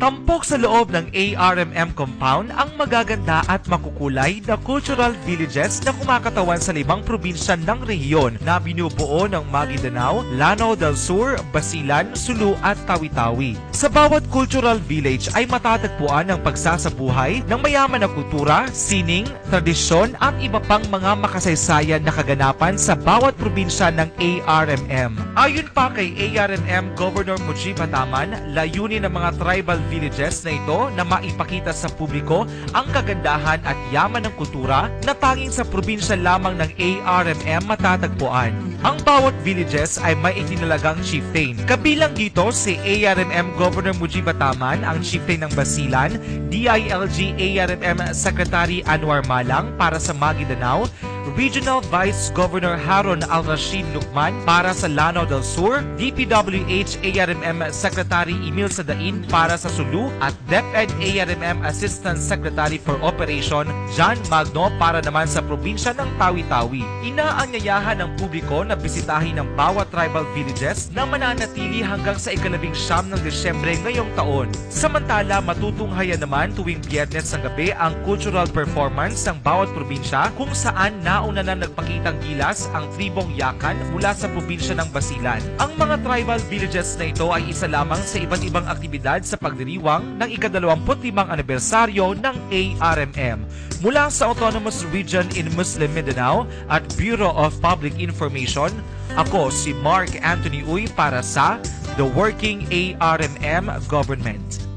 Tampok sa loob ng ARMM compound ang magaganda at makukulay na cultural villages na kumakatawan sa limang probinsya ng rehiyon na binubuo ng Maguindanao, Lanao del Sur, Basilan, Sulu at Tawi-Tawi. Sa bawat cultural village ay matatagpuan ang pagsasabuhay ng mayaman na kultura, sining, tradisyon at iba pang mga makasaysayan na kaganapan sa bawat probinsya ng ARMM. Ayon pa kay ARMM Governor Mujib Hataman, layunin ng mga tribal villages na ito na maipakita sa publiko ang kagandahan at yaman ng kultura na tanging sa probinsya lamang ng ARMM matatagpuan. Ang bawat villages ay may itinalagang chieftain. Kabilang dito si ARMM Governor Mujib Hataman, ang chieftain ng Basilan, DILG ARMM Secretary Anwar Malang para sa Maguindanao, Regional Vice Governor Haron Al-Rashid Lukman para sa Lanao del Sur, DPWH ARMM Secretary Emil Sadain para sa Sulu at DepEd ARMM Assistant Secretary for Operation John Magno para naman sa probinsya ng Tawi-Tawi. Inaanyayahan ng publiko na bisitahin ang bawat tribal villages na mananatili hanggang sa ikalabing siyam ng Desyembre ngayong taon. Samantala, matutunghayan naman tuwing biyernes ng gabi ang cultural performance ng bawat probinsya kung saan nauna na nagpakitang gilas ang tribong Yakan mula sa probinsya ng Basilan. Ang mga tribal villages na ito ay isa lamang sa iba't ibang aktibidad sa pagdiriwang ng ikadalawamput-limang anibersaryo ng ARMM. Mula sa Autonomous Region in Muslim Mindanao at Bureau of Public Information, ako si Mark Anthony Uy para sa The Working ARMM Government.